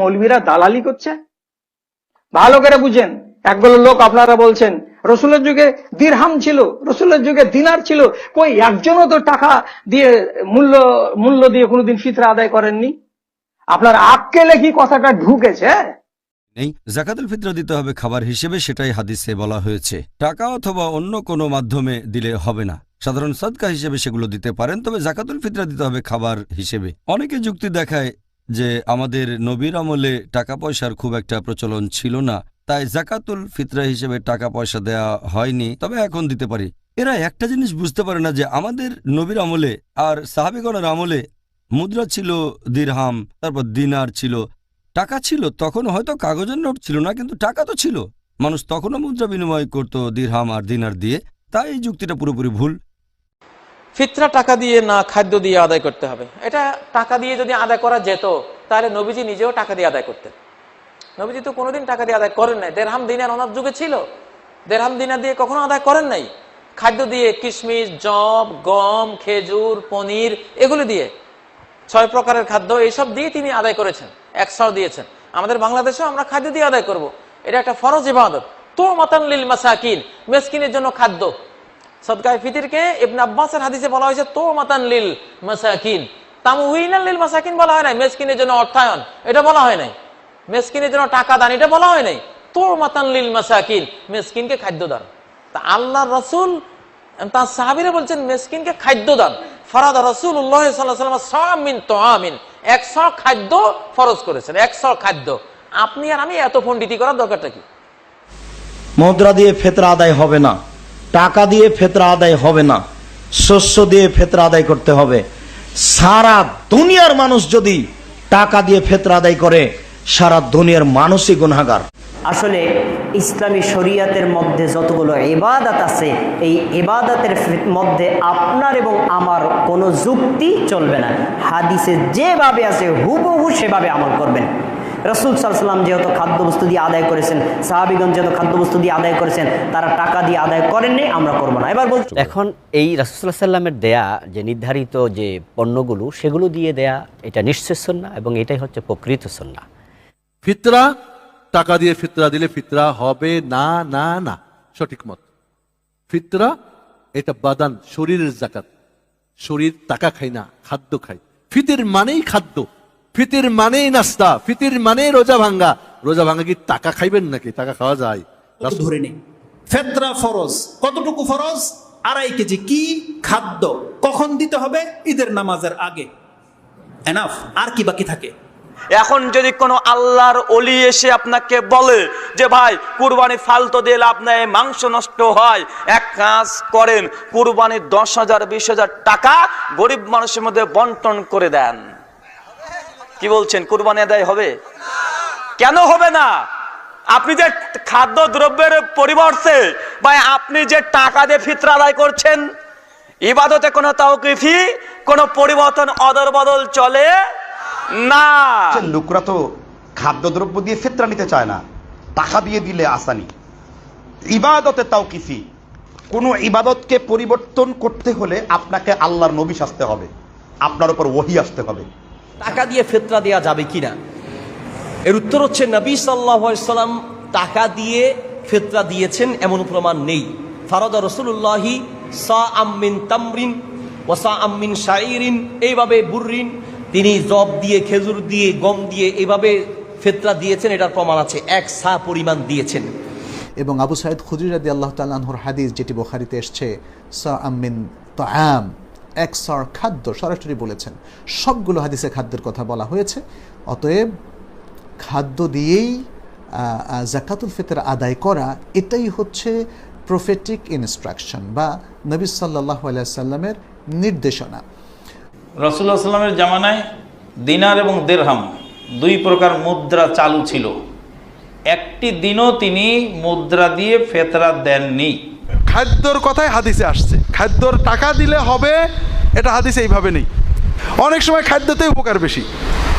মৌলবীরা দালালি করছে। ভালো করে বুঝেন একগুলো লোক আপনারা বলছেন, রসুলের যুগে দিরহাম ছিল, রসুলের যুগে দিনার ছিল, কই একজনও তো টাকা দিয়ে, মূল্য মূল্য দিয়ে কোনোদিন ফিতরা আদায় করেননি? আপনার আক্কেলে কি কথাটা ঢুকেছে? নেই, জাকাতুল ফিতরা দিতে হবে খাবার হিসেবে, সেটাই হাদিসে বলা হয়েছে। টাকা অথবা অন্য কোনো মাধ্যমে দিলে হবে না। সাধারণ সদকা হিসেবে সেগুলো দিতে পারেন, তবে জাকাতুল ফিতরা দিতে হবে খাবার হিসেবে। অনেকে যুক্তি দেখায় যে আমাদের নবীর আমলে টাকা পয়সার খুব একটা প্রচলন ছিল না। তাই জাকাতুল ফিতরা হিসেবে টাকা পয়সা দেয়া হয়নি, তবে এখন দিতে পারি। এরা একটা জিনিস বুঝতে পারে না যে আমাদের নবীর আমলে আর সাহাবিগণের আমলে মুদ্রা ছিল দিরহাম, তারপর দিনার ছিল। টাকা ছিল, তখন হয়তো কাগজের নোট ছিল না, কিন্তু টাকা তো ছিল। মানুষ তখনও মুদ্রা বিনিময় করত দিরহাম আর দিনার দিয়ে। তাই এই যুক্তিটা পুরোপুরি ভুল। ফিতরা টাকা দিয়ে না খাদ্য দিয়ে আদায় করতে হবে। এটা টাকা দিয়ে যদি আদায় করা যেত, তাহলে নবীজি নিজেও টাকা দিয়ে আদায় করতেন। নবীজি তো কোনোদিন টাকা দিয়ে আদায় করেন নাই। দেড়হাম দিনার ওনার যুগে ছিল। দেড়হাম দিনার দিয়ে কখনো আদায় করেন নাই। খাদ্য দিয়ে কিশমিশ জব গম, খেজুর, পনির, এগুলো দিয়ে। ছয় প্রকারের খাদ্য এইসব দিয়ে তিনি আদায় করেছেন একশো দিয়েছেন। আমাদের বাংলাদেশেও আমরা খাদ্য দিয়ে আদায় করব। এটা একটা ফরজ ইবাদত। তো মাতান লিল মাসাকিন, মেসকিনের জন্য খাদ্য। সদকায় ফিতিরকে ইবনে আব্বাসের হাদিসে বলা হয়েছে তো মাতান লিল মাসাকিন। তামুহিনাল লিল মাসাকিন বলা হয় নাই, মেসকিনের জন্য অর্থায়ন। এটা বলা হয় নাই। মেসকিনের জন্য টাকা দান, এটা বলা হয় নাই। তো মাতান লিল মাসাকিন, মেসকিনকে খাদ্য দান। তা আল্লাহ রসুল, তার সাহাবিরা বলছেন, মেসকিনকে খাদ্য দান। ফরাদ রসুল্লাহ সাল্লাম সামিন তো আমিন একশো খাদ্য ফরজ করেছেন, একশো খাদ্য। আপনি আর আমি এত পণ্ডিতি করার দরকারটা কি? মুদ্রা দিয়ে ফেতরা আদায় হবে না। টাকা দিয়ে ফেতরা আদায় হবে না, শস্য দিয়ে ফেতরা আদায় করতে হবে। সারা দুনিয়ার মানুষ যদি টাকা দিয়ে ফেতরা আদায় করে, সারা দুনিয়ার মানুষই গুনাগার আসলে ইসলামী শরিয়াতের মধ্যে যতগুলো এবাদাত আছে, এই এবাদাতের মধ্যে আপনার এবং আমার কোনো যুক্তি চলবে না। হাদিসে যেভাবে আছে, হুবহু সেভাবে আমল করবেন। রসুল সাল্লাম যেহেতু খাদ্যবস্তু দিয়ে আদায় করেছেন সাহাবিগঞ্জ যেহেতু খাদ্যবস্তু দিয়ে আদায় করেছেন তারা টাকা দিয়ে আদায় করেননি আমরা করব না। এবার বলছি এখন এই রাসুল্লাহ সাল্লামের দেয়া যে নির্ধারিত যে পণ্যগুলো সেগুলো দিয়ে দেয়া এটা নিশ্চিত সন্না এবং এটাই হচ্ছে প্রকৃত সন্না ফিতরা টাকা দিয়ে ফিতরা দিলে ফিতরা হবে না না না। সঠিক মত। ফিতরা এটা বাদান শরীরের জাকাত। শরীর টাকা খায় না খাদ্য খায়। ফিতির মানেই খাদ্য। ফিতির মানেই নাস্তা ফিতির মানেই রোজা ভাঙ্গা। রোজা ভাঙ্গা কি টাকা খাইবেন নাকি? টাকা খাওয়া যায়। ধরে নেই ফেতরা ফরজ কতটুকু ফরজ? আড়াই কেজি কি খাদ্য কখন দিতে হবে? ঈদের নামাজের আগে। এনাফ আর কি বাকি থাকে? এখন যদি কোনো আল্লাহর অলি এসে আপনাকে বলে যে ভাই কুরবানি ফালতু দিয়ে লাভ নেই মাংস নষ্ট হয়। এক কাজ করেন কুরবানির দশ হাজার বিশ হাজার টাকা গরিব মানুষের মধ্যে বন্টন করে দেন। কি বলছেন? কুরবানি আদায় হবে? কেন হবে না? আপনি যে খাদ্য দ্রব্যের পরিবর্তে বা আপনি যে টাকা দিয়ে ফিতরা আদায় করছেন, ইবাদতে কোনো তাওকিফি, কোনো পরিবর্তন অদল বদল চলে না। লোকরা তো খাদ্যদ্রব্য দিয়ে ফেতরা নিতে চায় না। টাকা দিয়ে দিলে আসানি। ইবাদতে তাও কিফি কোন ইবাদতকে পরিবর্তন করতে হলে আপনাকে আল্লাহর নবী আসতে হবে। আপনার উপর ওহি আসতে হবে। টাকা দিয়ে ফেতরা দেওয়া যাবে কিনা? এর উত্তর হচ্ছে, নবী সাল্লাম টাকা দিয়ে ফেতরা দিয়েছেন, এমন প্রমাণ নেই। ফারদা রসুল্লাহি সা আম্মিন তামরিন ওসা আম্মিন শাইরিন এইভাবে বুররিন, তিনি জব দিয়ে, খেজুর দিয়ে, গম দিয়ে এভাবে ফেতরা দিয়েছেন, এটার প্রমাণ আছে, এক সা পরিমাণ দিয়েছেন। এবং আবু সাইদ খুদ্রি রাদি আল্লাহ তাল্লাহর হাদিস, যেটি বোখারিতে এসছে সা আমিন তাম এক সর খাদ্য সরাসরি বলেছেন। সবগুলো হাদিসে খাদ্যের কথা বলা হয়েছে। অতএব খাদ্য দিয়েই জাকাতুল ফিতর আদায় করা এটাই হচ্ছে প্রফেটিক ইনস্ট্রাকশন বা নবী সাল্লাহ সাল্লামের নির্দেশনা। রসুল্লাহ সাল্লামের জামানায় দিনার এবং দেরহাম দুই প্রকার মুদ্রা চালু ছিল। একটি দিনও তিনি মুদ্রা দিয়ে ফেতরা দেননি। খাদ্যর কথাই হাদিসে আসছে। খাদ্যর টাকা দিলে হবে, এটা হাদিসে এইভাবে নেই। অনেক সময় খাদ্যতে উপকার বেশি।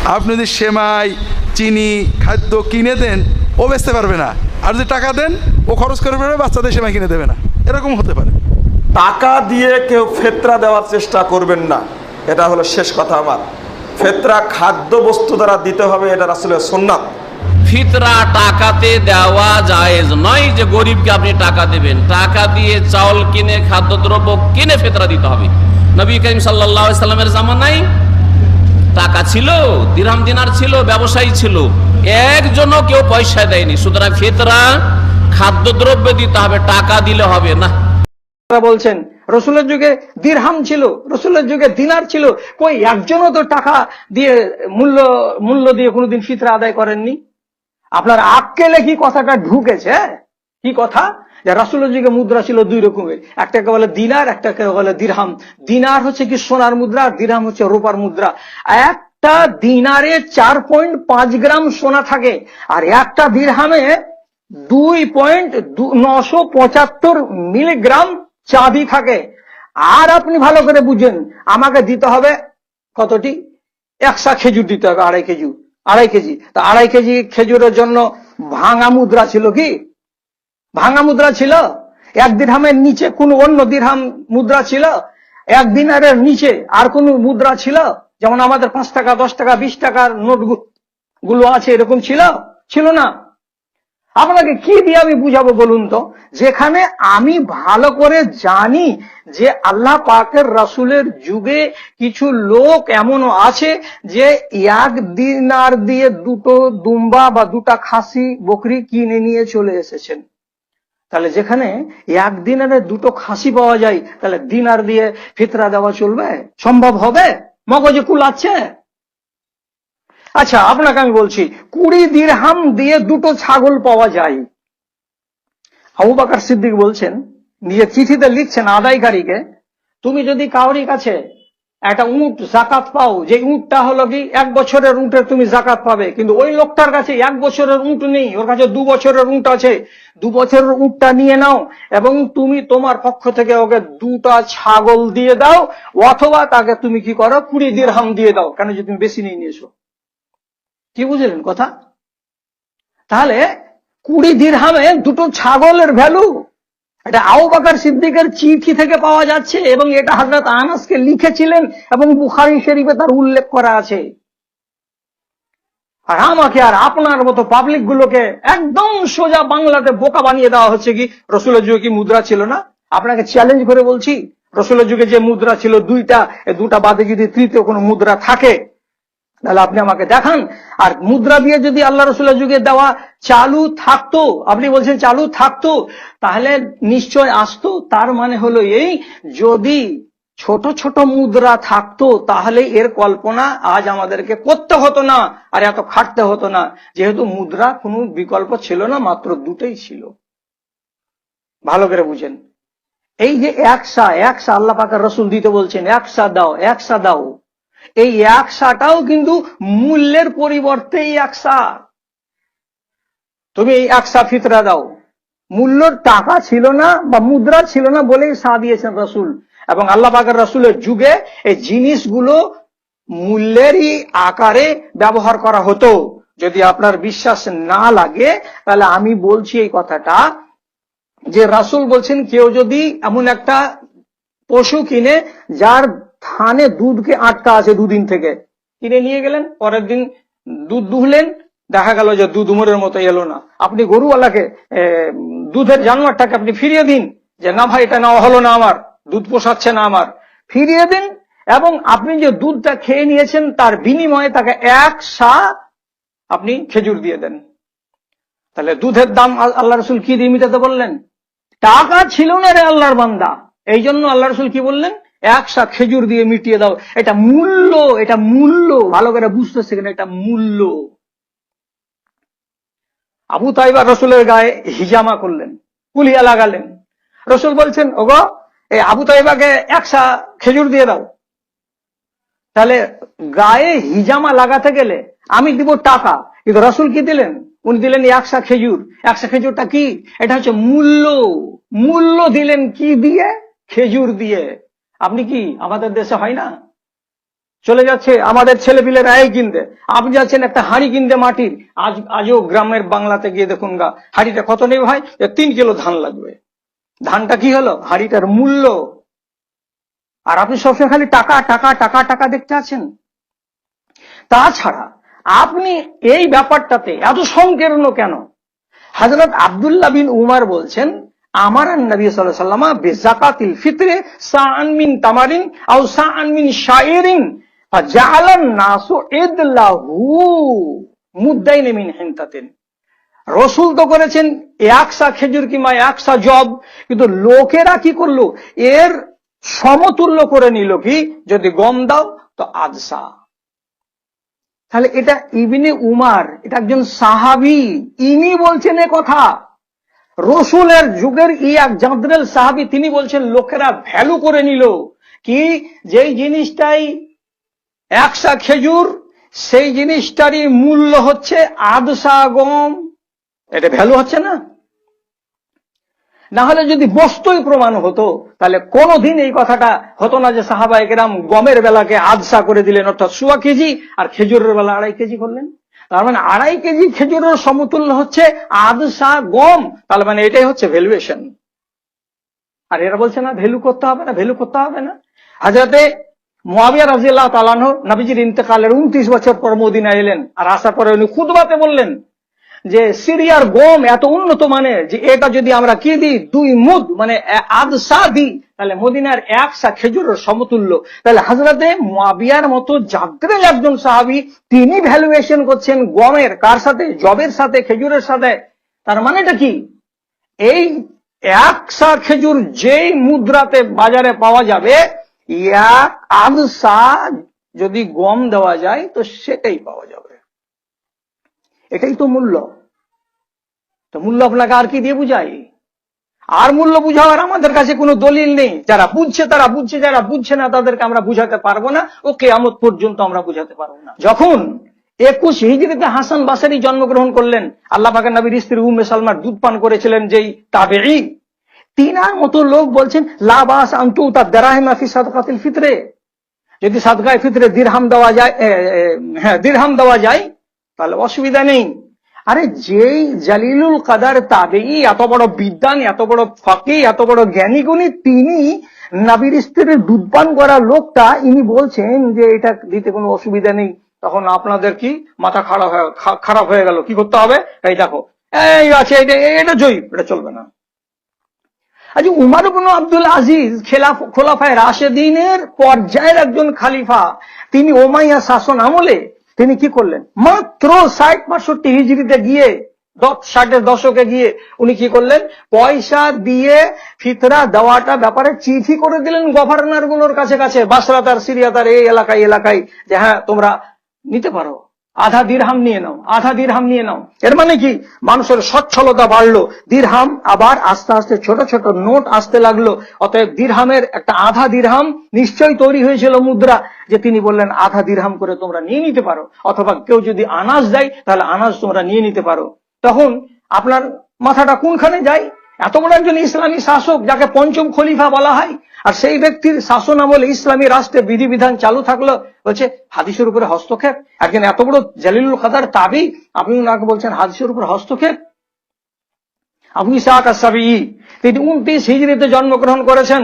আপনি যদি সেমাই, চিনি, খাদ্য কিনে দেন, ও বেচতে পারবে না। আর যদি টাকা দেন, ও খরচ করে পারবে বাচ্চাদের সেমাই কিনে দেবে না। এরকম হতে পারে। টাকা দিয়ে কেউ ফেতরা দেওয়ার চেষ্টা করবেন না। এটা হলো শেষ কথা আমার। ফেতরা খাদ্য বস্তু দ্বারা দিতে হবে, এটা আসলে সোননাথ ফিতরা টাকাতে দেওয়া জায়েজ। নয় যে গরিবকে আপনি টাকা দেবেন। টাকা দিয়ে চাউল কিনে, খাদ্যদ্রব্য কিনে ফিতরা দিতে হবে। নবী করিম সাল্লামের জামানায় টাকা ছিল, দিরহাম দিনার ছিল, ব্যবসায়ী ছিল। একজনও কেউ পয়সা দেয়নি। সুতরাং ফিতরা, খাদ্যদ্রব্য দিতে হবে, টাকা দিলে হবে না। বলছেন, রসুলের যুগে দিরহাম ছিল, রসুলের যুগে দিনার ছিল। কই, একজনও তো টাকা দিয়ে, মূল্য মূল্য দিয়ে কোনোদিন ফিতরা আদায় করেননি? আপনার আক্কেলে কি কথাটা ঢুকেছে? কি কথা? যে রাসুলের যুগে মুদ্রা ছিল দুই রকমের। একটাকে বলে দিনার, একটাকে বলে দিরহাম। দিনার হচ্ছে কি সোনার মুদ্রা, আর দিরহাম হচ্ছে রূপার মুদ্রা। একটা দিনারে চার পয়েন্ট পাঁচ গ্রাম সোনা থাকে, আর একটা দিরহামে দুই পয়েন্ট নশো পঁচাত্তর মিলিগ্রাম চাবি থাকে। আর আপনি ভালো করে বুঝেন, আমাকে দিতে হবে কতটি? একশা খেজুর দিতে হবে, আড়াই কেজি আড়াই কেজি। তা আড়াই কেজি খেজুরের জন্য ভাঙা মুদ্রা ছিল কি? ভাঙা মুদ্রা ছিল? এক দিরহামের নিচে কোন অন্য দিরহাম মুদ্রা ছিল? এক দিনারের নিচে আর কোন মুদ্রা ছিল? যেমন আমাদের পাঁচ টাকা, দশ টাকা, বিশ টাকার নোটগুলো আছে, এরকম ছিল? ছিল না। আপনাকে কি দিয়ে আমি বুঝাবো বলুন তো? যেখানে আমি ভালো করে জানি যে আল্লাহ পাকের রাসুলের যুগে কিছু লোক এমনও আছে যে এক দিনার দিয়ে দুটো দুম্বা বা দুটা খাসি, বকরি কিনে নিয়ে চলে এসেছেন। তাহলে যেখানে এক দিনারে দুটো খাসি পাওয়া যায়, তাহলে দিনার দিয়ে ফিতরা দেওয়া চলবে? সম্ভব হবে? মগজে কুলাচ্ছে আচ্ছা আপনাকে আমি বলছি, কুড়ি দিরহাম দিয়ে দুটো ছাগল পাওয়া যায়। আবু বাকার সিদ্দিক বলছেন, নিজের চিঠিতে লিখছেন আদায়কারীকে তুমি যদি কাউরি কাছে একটা উঁট, জাকাত পাও, যে উঁটটা হলো কি, এক বছরের উঁটের তুমি জাকাত পাবে, কিন্তু ওই লোকটার কাছে এক বছরের উঁট নেই, ওর কাছে দু বছরের উঁট আছে, দু বছরের উঁটটা নিয়ে নাও, এবং তুমি তোমার পক্ষ থেকে ওকে দুটা ছাগল দিয়ে দাও, অথবা তাকে তুমি কি করো, কুড়ি দিরহাম দিয়ে দাও। কেন যে তুমি বেশি নিয়ে নিয়েছো? কি বুঝলেন কথা? তাহলে কুড়ি দিরহামে দুটো ছাগলের ভ্যালু। এটা আউবাকার সিদ্দিকের চিঠি থেকে পাওয়া যাচ্ছে এবং এটা হজরত আনাসকে লিখেছিলেন এবং বুখারি শরীফে তার উল্লেখ করা আছে। আর আমাকে আর আপনার মতো পাবলিক গুলোকে একদম সোজা বাংলাতে বোকা বানিয়ে দেওয়া হচ্ছে কি? রসুলের যুগে কি মুদ্রা ছিল না? আপনাকে চ্যালেঞ্জ করে বলছি, রসুলের যুগে যে মুদ্রা ছিল দুইটা দুটা বাদে যদি তৃতীয় কোনো মুদ্রা থাকে তাহলে আপনি আমাকে দেখান। আর মুদ্রা দিয়ে যদি আল্লাহ রসুলের যুগে দেওয়া চালু থাকতো, আপনি বলছেন চালু থাকতো, তাহলে নিশ্চয় আসতো। তার মানে হলো এই, যদি ছোট ছোট মুদ্রা থাকতো, তাহলে এর কল্পনা আজ আমাদেরকে করতে হতো না, আর এত খাটতে হতো না। যেহেতু মুদ্রা কোনো বিকল্প ছিল না, মাত্র দুটোই ছিল। ভালো করে বুঝেন। এই যে একসা একসা আল্লাহ পাকের রসুল দিতে বলছেন, একসা দাও একসা দাও। এই একসাটাও কিন্তু মূল্যের পরিবর্তে এই একসা তুমি এই একসা ফিতরা দাও। মূল্যর টাকা ছিল না বা মুদ্রা ছিল না বলেই সা দিয়েছেন রসুল। এবং আল্লাহ পাকের রসুলের যুগে এই জিনিসগুলো মূল্যেরই আকারে ব্যবহার করা হতো। যদি আপনার বিশ্বাস না লাগে, তাহলে আমি বলছি এই কথাটা যে রাসুল বলছেন, কেউ যদি এমন একটা পশু কিনে, যার থানে দুধকে আটকা আছে দুদিন থেকে। কিনে নিয়ে গেলেন, পরের দিন দুধ দুহলেন, দেখা গেল যে দুধ উমরের মতো এলো না। আপনি গরুওয়ালাকে দুধের জানোয়ারটাকে আপনি ফিরিয়ে দিন, যে না ভাই, এটা নেওয়া হলো না আমার, দুধ পোষাচ্ছে না আমার। ফিরিয়ে দিন, এবং আপনি যে দুধটা খেয়ে নিয়েছেন, তার বিনিময়ে তাকে এক সা আপনি খেজুর দিয়ে দেন। তাহলে দুধের দাম আল্লাহ রসুল কি দিয়ে মিটাতে বললেন? টাকা ছিল না রে আল্লাহর বান্দা। এই জন্য আল্লাহ রসুল কি বললেন? একসা খেজুর দিয়ে মিটিয়ে দাও। এটা মূল্য এটা মূল্য। ভালো করে বুঝতে শিখেন এটা মূল্য। আবু তাইবা রসুলের গায়ে হিজামা করলেন, কুলিয়া লাগালেন। রসুল বলছেন, ওগো, এই আবু তাইবাকে একসা খেজুর দিয়ে দাও। তাহলে গায়ে হিজামা লাগাতে গেলে আমি দিব টাকা। কিন্তু রসুল কি দিলেন? উনি দিলেন একশা খেজুর। একশা খেজুরটা কি? এটা হচ্ছে মূল্য। মূল্য দিলেন কি দিয়ে? খেজুর দিয়ে। আপনি কি আমাদের দেশে হয় না? চলে যাচ্ছে আমাদের ছেলে পিলের আয় কিনতে আপনি যাচ্ছেন একটা হাঁড়ি কিনতে মাটির। আজ, আজও গ্রামের বাংলাতে গিয়ে দেখুন গা, হাঁড়িটা কত নেই ভাই? তিন কিলো ধান লাগবে। ধানটা কি হলো? হাঁড়িটার মূল্য। আর আপনি সবসময় খালি টাকা টাকা টাকা টাকা দেখতে আছেন? তাছাড়া আপনি এই ব্যাপারটাতে এত সংকীর্ণ কেন? হজরত আব্দুল্লাহ বিন উমার বলছেন আমার নবী সাল্লাল্লাহু সাল্লামা বেজাকাতিল ফিতরে সাআন মিন তামারিন আও সাআন মিন শাইরিন ফাজালান নাসু রসুল তো করেছেন একসা খেজুর কিংবা একসা জব, কিন্তু লোকেরা কি করল? এর সমতুল্য করে নিল কি? যদি গম দাও, তো আদসা। তাহলে এটা ইবিনে উমার, এটা একজন সাহাবি, ইনি বলছেন এ কথা। রসুলের যুগের ই এক জাদরেল সাহাবি, তিনি বলছেন, লোকেরা ভ্যালু করে নিল। কি? যেই জিনিসটাই একসা খেজুর, সেই জিনিসটারই মূল্য হচ্ছে আদসা গম। এটা ভ্যালু হচ্ছে না? না হলে যদি বস্তুই প্রমাণ হতো, তাহলে কোনোদিন এই কথাটা হতো না যে সাহাবা একরাম গমের বেলাকে আদসা করে দিলেন, অর্থাৎ সুয়া কেজি আর খেজুরের বেলা আড়াই কেজি করলেন। তার মানে আড়াই কেজি খেজুরের সমতুল্য হচ্ছে আদসা গম। তার মানে এটাই হচ্ছে ভ্যালুয়েশন আর এরা বলছে, না ভ্যালু করতে হবে না ভ্যালু করতে হবে না। হাজরাতে মোয়াবিয়া রাজিয়াল্লাহ তালানহ নবীজির ইন্তেকালের উনত্রিশ বছর পর মদিনা এলেন। আর আসার পরে উনি খুদবাতে বললেন যে, সিরিয়ার গম এত উন্নত মানে যে, এটা যদি আমরা কি দিই? দুই মুদ মানে আদসা দিই। তাহলে মদিনার একসা খেজুরের সমতুল্য। তাহলে হাজরাতে মাবিয়ার মতো জাগ্রেল একজন সাহাবি, তিনি ভ্যালুয়েশন করছেন গমের কার সাথে? জবের সাথে, খেজুরের সাথে। তার মানেটা কি? এই একসা খেজুর যেই মুদ্রাতে বাজারে পাওয়া যাবে, এক আদসা যদি গম দেওয়া যায়, তো সেটাই পাওয়া যাবে। এটাই তো মূল্য। তো মূল্য আপনাকে আর কি দিয়ে বুঝাই? আর মূল্য বুঝাওয়ার আমাদের কাছে কোনো দলিল নেই। যারা বুঝছে, তারা বুঝছে, যারা বুঝছে না, তাদেরকে আমরা বুঝাতে পারব না ও কেয়ামত পর্যন্ত আমরা বুঝাতে পারব না। যখন একুশ হিজড়িতে হাসান বাসারি জন্মগ্রহণ করলেন আল্লাহ পাকের নবীর স্ত্রী উম্মে সালমার দুধ পান করেছিলেন যেই তাবেঈ। তিনার মতো লোক বলছেন লাবাস আন্তু তার দেরাহিমা ফি সাদকাতিল ফিতরে। যদি সাদকায় ফিতরে দিরহাম দেওয়া যায় হ্যাঁ দিরহাম দেওয়া যায়, তাহলে অসুবিধা নেই। আরে যেই জালিলুল কাদার তাবেই এত বড় বিদ্যান এত বড় ফকি এত বড় জ্ঞানী গুণী তিনি নাবির স্ত্রীর দুধপান করা লোকটা, ইনি বলছেন যে এটা দিতে কোনো অসুবিধা নেই। তখন আপনাদের কি মাথা খারাপ হয়ে খারাপ হয়ে গেল? কি করতে হবে? এই দেখো। এই আছে, এটা এটা জয়ী, এটা চলবে না। আচ্ছা উমার ইবনে আব্দুল আজিজ খেলাফ, খোলাফায় রাশেদিনের পর্যায়ের একজন খালিফা, তিনি ওমাইয়া শাসন আমলে তিনি কি করলেন? মাত্র ষাট বাষট্টি হিজড়িতে গিয়ে ষাটের দশকে গিয়ে উনি কি করলেন? পয়সা দিয়ে ফিতরা দেওয়াটা ব্যাপারে চিঠি করে দিলেন গভর্নরগুলোর কাছে কাছে, বাসরাতার, সিরিয়াতার, এই এলাকায় এলাকায়, যে হ্যাঁ তোমরা নিতে পারো। আধা দিরহাম নিয়ে নাও, আধা দিরহাম নিয়ে নাও। এর মানে কি? মানুষের সচ্ছলতা বাড়লো, দিরহাম আবার আস্তে আস্তে ছোট ছোট নোট আসতে লাগল। অতএব দিরহামের একটা আধা দিরহাম নিশ্চয়ই তৈরি হয়েছিল মুদ্রা, যে তিনি বললেন, আধা দিরহাম করে তোমরা নিয়ে নিতে পারো। অথবা কেউ যদি আনাজ দেয়, তাহলে আনাজ তোমরা নিয়ে নিতে পারো। তখন আপনার মাথাটা কোনখানে যায়? এত বড় একজন ইসলামী শাসক যাকে পঞ্চম খলিফা বলা হয়, আর সেই ব্যক্তির শাসন আমলে ইসলামী রাষ্ট্রে বিধিবিধান চালু থাকল, বলছে, হাদিসের উপরে হস্তক্ষেপ। একজন এত বড় জালিলুল খাদার তাবি, আপনি ওনাকে বলছেন, হাদিসের উপর হস্তক্ষেপ? আবু ইসাক আসাবি তিনি উনত্রিশ হিজড়িতে জন্মগ্রহণ করেছেন।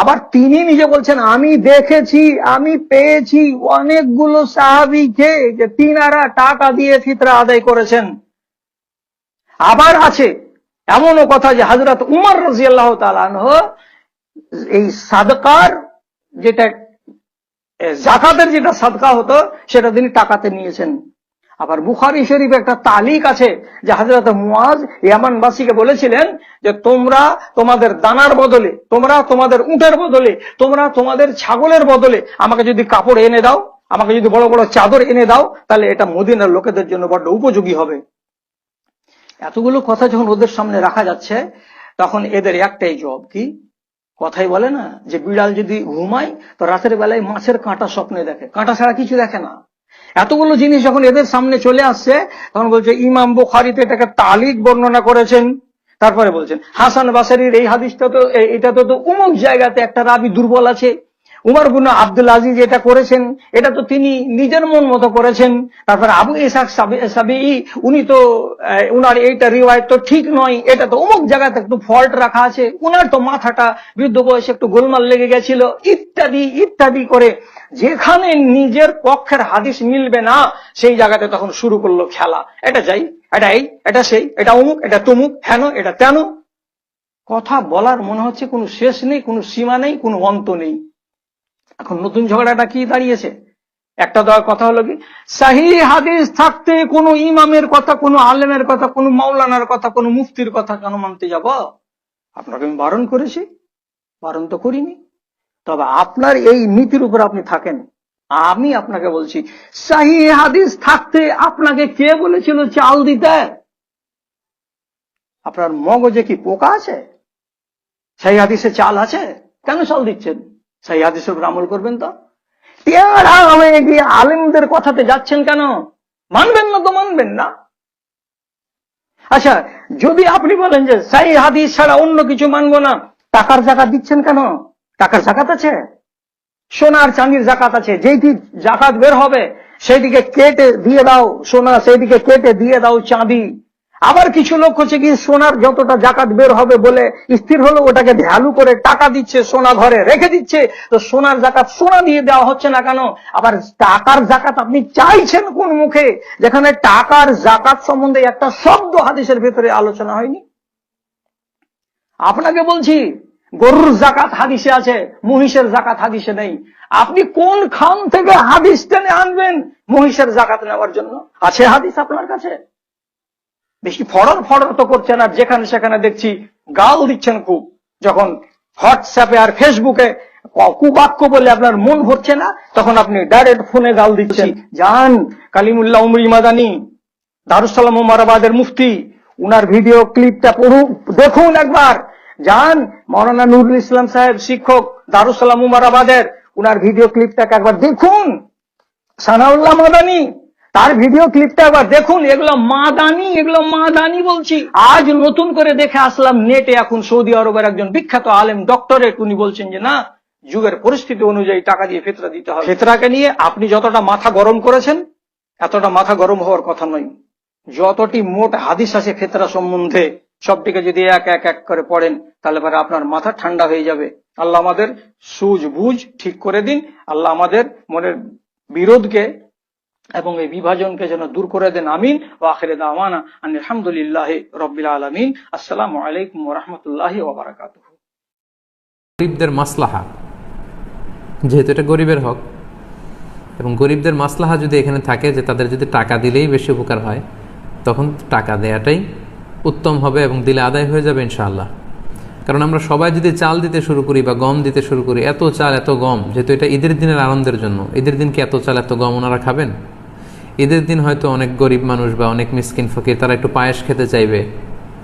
আবার তিনি নিজে বলছেন, আমি দেখেছি, আমি পেয়েছি অনেকগুলো সাহাবিকে যে তিনারা টাকা দিয়ে ফিতরা আদায় করেছেন। আবার আছে এমনও কথা যে হাজরত উমর রাজিয়াল্লাহ তালানহ এই সাদকার যেটা জাকাতের যেটা সাদকা হতো, সেটা তিনি টাকাতে নিয়েছেন। আবার বুখারি শরীফে একটা তালিক আছে যে হাজরত মুয়াজ ইয়ামানবাসীকে বলেছিলেন যে তোমরা তোমাদের দানার বদলে, তোমরা তোমাদের উটের বদলে, তোমরা তোমাদের ছাগলের বদলে আমাকে যদি কাপড় এনে দাও, আমাকে যদি বড় বড় চাদর এনে দাও, তাহলে এটা মদিনার লোকেদের জন্য বড্ড উপযোগী হবে। এতগুলো কথা যখন ওদের সামনে রাখা যাচ্ছে, তখন এদের একটাই জব কি? কথাই বলে না যে বিড়াল যদি ঘুমায়, তো রাতের বেলায় মাছের কাঁটা স্বপ্নে দেখে। কাঁটা ছাড়া কিছু দেখে না। এতগুলো জিনিস যখন এদের সামনে চলে আসছে, তখন বলছে, ইমাম বুখারিতে এটাকে তালিক বর্ণনা করেছেন। তারপরে বলছেন, হাসান বাসারির এই হাদিসটা তো এটা তো তো উমুক জায়গাতে একটা রাবি দুর্বল আছে। উমর বুন আব্দুল আজিজ এটা করেছেন, এটা তো তিনি নিজের মন মতো করেছেন। তারপর আবু ইসাক সাবি উনি তো উনার এইটা রিওয়ায়ত তো ঠিক নয়, এটা তো অমুক জায়গাতে একটু ফল্ট রাখা আছে। উনার তো মাথাটা বৃদ্ধ বয়সে একটু গোলমাল লেগে গেছিল, ইত্যাদি ইত্যাদি করে। যেখানে নিজের পক্ষের হাদিস মিলবে না, সেই জায়গাতে তখন শুরু করল খেলা। এটা যাই, এটা এই, এটা সেই, এটা অমুক, এটা তমুক, হেন, এটা তেন। কথা বলার মনে হচ্ছে কোনো শেষ নেই, কোনো সীমা নেই, কোনো অন্ত নেই। এখন নতুন ঝগড়াটা কি দাঁড়িয়েছে? একটা দেওয়ার কথা হলো কি? সাহি হাদিস থাকতে কোনো ইমামের কথা, কোনো আলেমের কথা, কোনো মাওলানার কথা, কোনো মুফতির কথা কেন মানতে যাব? আপনাকে আমি বারণ করেছি। বারণ তো করিনি। তবে আপনার এই নীতির উপর আপনি থাকেন। আমি আপনাকে বলছি সাহি হাদিস থাকতে আপনাকে কে বলেছিল চাল দিতে? আপনার মগজে কি পোকা আছে? সেই হাদিসে চাল আছে? কেন চাল দিচ্ছেন? সেই আমল করবেন তো? গিয়ে আলেমদের কথাতে যাচ্ছেন কেন? মানবেন না তো মানবেন না। আচ্ছা যদি আপনি বলেন যে সেই হাদিস ছাড়া অন্য কিছু মানবো না, টাকার জাকাত দিচ্ছেন কেন? টাকার জাকাত আছে? সোনার চাঁদির জাকাত আছে। যেইটি জাকাত বের হবে, সেইদিকে কেটে দিয়ে দাও সোনা, সেইদিকে কেটে দিয়ে দাও চাঁদি। আবার কিছু লোক হচ্ছে কি সোনার যতটা জাকাত বের হবে বলে স্থির হলো, ওটাকে ভ্যালু করে টাকা দিচ্ছে, সোনা ঘরে রেখে দিচ্ছে। তো সোনার জাকাত সোনা দিয়ে দেওয়া হচ্ছে না কেন? আবার টাকার জাকাত আপনি চাইছেন কোন মুখে? যেখানে টাকার জাকাত সম্বন্ধে একটা শব্দ হাদিসের ভেতরে আলোচনা হয়নি। আপনাকে বলছি, গরুর জাকাত হাদিসে আছে, মহিষের জাকাত হাদিসে নেই। আপনি কোন খান থেকে হাদিস টেনে আনবেন মহিষের জাকাত নেওয়ার জন্য? আছে হাদিস আপনার কাছে? বেশি ফড়র ফড়র তো করছেন আর যেখানে সেখানে দেখছি গাল দিচ্ছেন খুব। যখন হোয়াটসঅ্যাপে আর ফেসবুকে কুবাক্য বলে আপনার মন ভরছে না, তখন আপনি ডাইরেক্ট ফোনে গাল দিচ্ছেন। যান কালিমুল্লাহ উমরি মাদানি, দারুসালাম উমারাবাদের মুফতি, উনার ভিডিও ক্লিপটা পড়ুন, দেখুন একবার। যান মৌলানা নুরুল ইসলাম সাহেব শিক্ষক, দারুসালাম উমারাবাদের উনার ভিডিও ক্লিপটাকে একবার দেখুন। সানাউল্লাহ মাদানি তার ভিডিও ক্লিপটা একবার দেখুন, এগুলো মাদানি এগুলো মাদানি বলছি। আজ নতুন করে দেখে আসলাম নেটে এখন সৌদি আরবের একজন বিখ্যাত আলেম ডক্টরেট, উনি বলছেন যে, না, যুগের পরিস্থিতি অনুযায়ী টাকা দিয়ে ফেতরা দিতে হবে। ফেতরাকে নিয়ে আপনি যতটা মাথা গরম করেছেন, এতটা মাথা গরম হওয়ার কথা নয়। যতটি মোট হাদিস আছে ফেতরা সম্বন্ধে, সবটিকে যদি এক এক এক করে পড়েন, তাহলে পরে আপনার মাথা ঠান্ডা হয়ে যাবে। আল্লাহ আমাদের সুজ বুঝ ঠিক করে দিন। আল্লাহ আমাদের মনের বিরোধকে এবং এই বিভাজনকে যেন দূর করে দেন, আমিন। ও আখেরে দাওয়ানা আলহামদুলিল্লাহ রবিল আলমিন। আসসালামু আলাইকুম রহমতুল্লাহ ওবরাকাত গরিবদের মাসলাহা, যেহেতু এটা গরিবের হক, এবং গরিবদের মাসলাহা যদি এখানে থাকে যে তাদের যদি টাকা দিলেই বেশি উপকার হয়, তখন টাকা দেয়াটাই উত্তম হবে এবং দিলে আদায় হয়ে যাবে ইনশাআল্লাহ। কারণ আমরা সবাই যদি চাল দিতে শুরু করি বা গম দিতে শুরু করি, এত চাল, এত গম, যেহেতু এটা ঈদের দিনের আনন্দের জন্য, ঈদের দিন কি এত চাল, এত গম ওনারা খাবেন? ঈদের দিন হয়তো অনেক গরিব মানুষ বা অনেক মিসকিন ফকির, তারা একটু পায়েস খেতে চাইবে,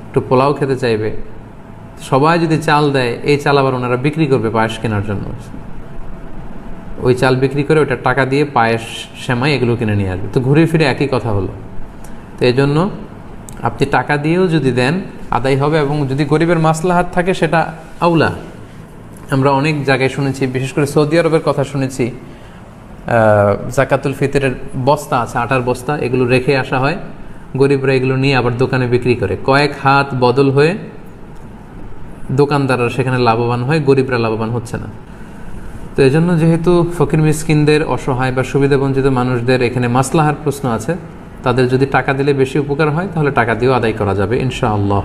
একটু পোলাও খেতে চাইবে। সবাই যদি চাল দেয়, এই চাল আবার ওনারা বিক্রি করবে পায়েস কেনার জন্য। ওই চাল বিক্রি করে ওটা টাকা দিয়ে পায়েস সেমাই এগুলো কিনে নিয়ে আসবে। তো ঘুরে ফিরে একই কথা হলো। তো এই জন্য আপনি টাকা দিয়েও যদি দেন, আদায় হবে এবং যদি গরিবের মাসলাহাত থাকে সেটা আউলা। আমরা অনেক জায়গায় শুনেছি, বিশেষ করে সৌদি আরবের কথা শুনেছি জাকাতুল ফিতরের বস্তা আছে, আটার বস্তা, এগুলো রেখে আসা হয়। গরিবরা এগুলো নিয়ে আবার দোকানে বিক্রি করে। কয়েক হাত বদল হয়ে দোকানদাররা সেখানে লাভবান হয়, গরিবরা লাভবান হচ্ছে না। তো এই জন্য যেহেতু ফকির মিসকিনদের অসহায় বা সুবিধাবঞ্চিত মানুষদের এখানে মাসলাহার প্রশ্ন আছে, তাদের যদি টাকা দিলে বেশি উপকার হয়, তাহলে টাকা দিয়েও আদায় করা যাবে, ইনশাআল্লাহ।